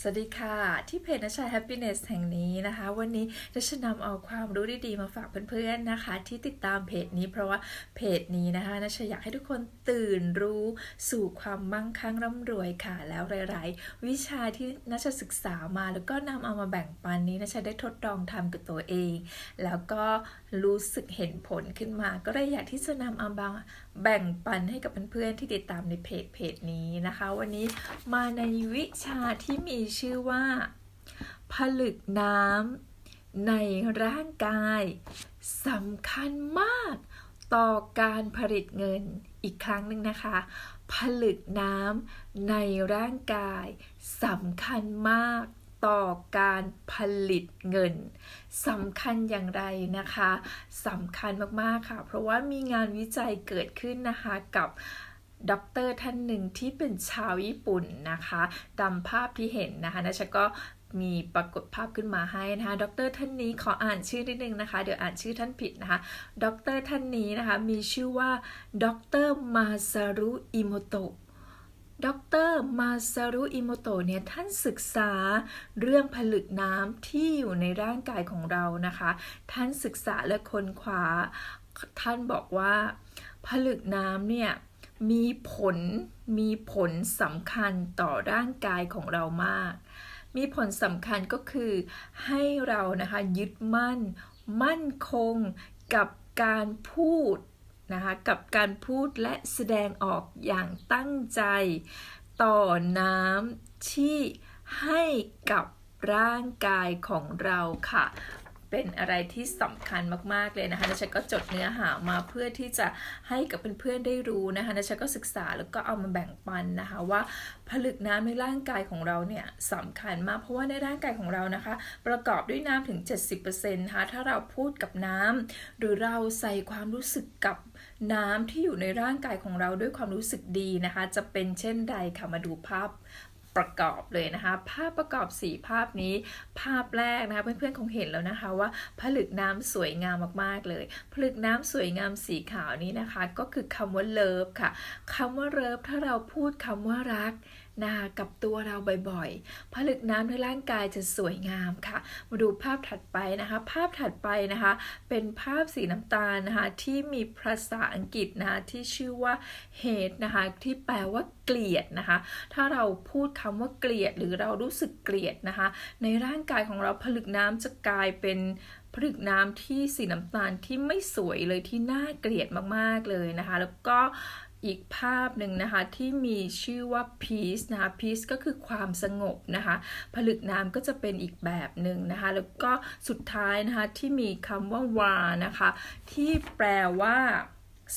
สวัสดีค่ะ ที่เพจนชา Happiness แห่งนี้นะคะ วันนี้จะนำเอาความรู้ดีๆมาฝากเพื่อนๆนะคะ ที่ติดตามเพจนี้เพราะว่าเพจนี้นะคะนชาอยากให้ทุกคนตื่นรู้สู่ความมั่งคั่งร่ำรวยค่ะ แล้วหลายๆ วิชาที่นชาศึกษามา แล้วก็นำเอามาแบ่งปันนี้นชาได้ทดลองทำกับตัวเอง แล้วก็รู้สึกเห็นผลขึ้นมา ก็เลยอยากที่จะนำเอาบาง แบ่งปันให้กับเพื่อนๆที่ติดตามในเพจเพจนี้นะคะ วันนี้มาในวิชาที่มีชื่อว่า ผลึกน้ำในร่างกายสำคัญมากต่อการผลิตเงินอีกครั้งหนึ่งนะคะ ผลึกน้ำในร่างกายสำคัญมาก ต่อการผลิตเงินสำคัญอย่างไรนะคะสำคัญมากๆค่ะ เพราะว่ามีงานวิจัยเกิดขึ้นนะคะกับด็อกเตอร์ท่านหนึ่งที่เป็นชาวญี่ปุ่นนะคะตามภาพที่เห็นนะคะนะชก็มีปรากฏภาพขึ้นมาให้นะคะด็อกเตอร์ท่านนี้ขออ่านชื่อนิดนึงนะคะ เดี๋ยวอ่านชื่อท่านผิดนะคะด็อกเตอร์ท่านนี้นะคะ มีชื่อว่าด็อกเตอร์มาซารุอิโมโตะ ดรมาซารุอิโมโตะเนี่ยท่านศึกษาเรื่องผลึกน้ำที่อยู่ในร่างกายของเรานะคะ ท่านศึกษาและค้นคว้า ท่านบอกว่า ผลึกน้ำเนี่ยมีผลมีผลสำคัญต่อร่างกายของเรามาก มีผลสำคัญก็คือให้เรานะคะยึดมั่น มั่นคงกับการพูด นะคะกับการพูดและแสดงออกอย่างตั้งใจ ต่อน้ำที่ให้กับร่างกายของเราค่ะ เป็นอะไรที่สำคัญมากๆเลยนะคะนัชก็จดเนื้อหามาเพื่อที่จะให้กับเพื่อนๆได้รู้นะคะนัชก็ศึกษาแล้วก็เอามาแบ่งปันนะคะว่าผลึกน้ำในร่างกายของเราเนี่ยสำคัญมากเพราะว่าในร่างกายของเรานะคะ ประกอบด้วยน้ำถึง 70%นะคะถ้าเราพูดกับน้ำหรือเราใส่ความรู้สึกกับน้ำที่อยู่ในร่างกายของเราด้วยความรู้สึกดีนะคะ จะเป็นเช่นใดค่ะมาดูภาพ ประกอบเลยนะคะ ภาพประกอบสีภาพนี้ ภาพแรกนะคะ เพื่อนๆคงเห็นแล้วนะคะว่าผลึกน้ำสวยงามมากๆเลย ผลึกน้ำสวยงามสีขาวนี้นะคะ ก็คือคำว่าเลิฟค่ะคำว่าเลิฟถ้าเราพูดคำว่ารัก นะคะกับตัวเราบ่อยๆ ผลึกน้ำในร่างกายจะสวยงามค่ะ มาดูภาพถัดไปนะคะ ภาพถัดไปนะคะ เป็นภาพสีน้ำตาลนะคะ ที่มีภาษาอังกฤษนะคะที่ชื่อว่า hate นะคะ ที่แปลว่าเกลียดนะคะ ถ้าเราพูดคำว่าเกลียด หรือเรารู้สึกเกลียดนะคะ ในร่างกายของเราผลึกน้ำจะกลายเป็นผลึกน้ำที่สีน้ำตาลที่ไม่สวยเลยที่น่าเกลียดมากๆเลยนะคะ แล้วก็อีกภาพหนึ่งนะคะที่มีชื่อว่า peace นะคะ peace ก็คือความสงบนะคะ ผลึกน้ำก็จะเป็นอีกแบบหนึ่งนะคะ แล้วก็สุดท้ายนะคะที่มีคำว่า war นะคะ ที่แปลว่า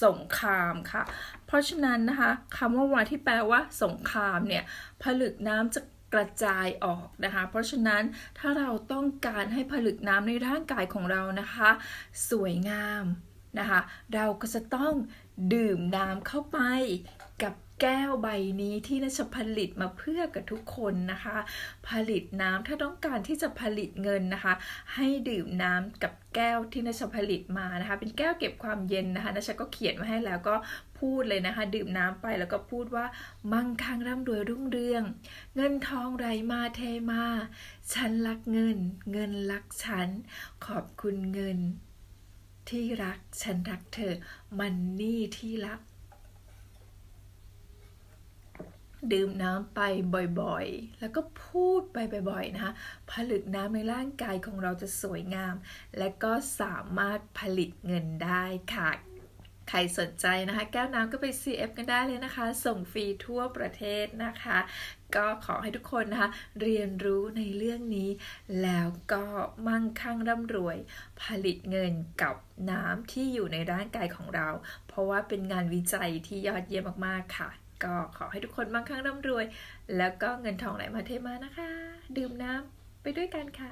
สงครามค่ะ เพราะฉะนั้นนะคะคำว่า war ที่แปลว่าสงครามเนี่ย ผลึกน้ำจะ กระจายออกนะคะ เพราะฉะนั้นถ้าเราต้องการให้ผลึกน้ำในร่างกายของเรานะคะ สวยงามนะคะ เราก็จะต้องดื่มน้ำเข้าไปกับ แก้วใบนี้ที่นัชผลิตมาเพื่อกับทุกคนนะคะ ผลิตน้ำถ้าต้องการที่จะผลิตเงินนะคะ ให้ดื่มน้ำกับแก้วที่นัชผลิตมานะคะ เป็นแก้วเก็บความเย็นนะคะนัชก็เขียนมาให้แล้วก็พูดเลยนะคะ ดื่มน้ำไปแล้วก็พูดว่ามั่งคั่งร่ำรวยรุ่งเรือง เงินทองไหลมาเทมา ฉันรักเงิน เงินรักฉัน ขอบคุณเงิน ที่รักฉันรักเธอ มันนี่ที่รัก ดื่มน้ำไปบ่อยๆ แล้วก็พูดไปบ่อยๆนะคะ ผลึกน้ำในร่างกายของเราจะสวยงาม และก็สามารถผลิตเงินได้ค่ะ ใครสนใจนะคะ แก้วน้ำก็ไป CF กันได้เลยนะคะ ส่งฟรีทั่วประเทศนะคะ ก็ขอให้ทุกคนนะคะ เรียนรู้ในเรื่องนี้ แล้วก็มั่งคั่งร่ำรวย ผลิตเงินกับน้ำที่อยู่ในร่างกายของเรา เพราะว่าเป็นงานวิจัยที่ยอดเยี่ยมมากๆค่ะ ก็ขอให้ทุกคนมั่งคั่งร่ำรวย แล้วก็เงินทองไหลมาเทมานะคะ ดื่มน้ำไปด้วยกันค่ะ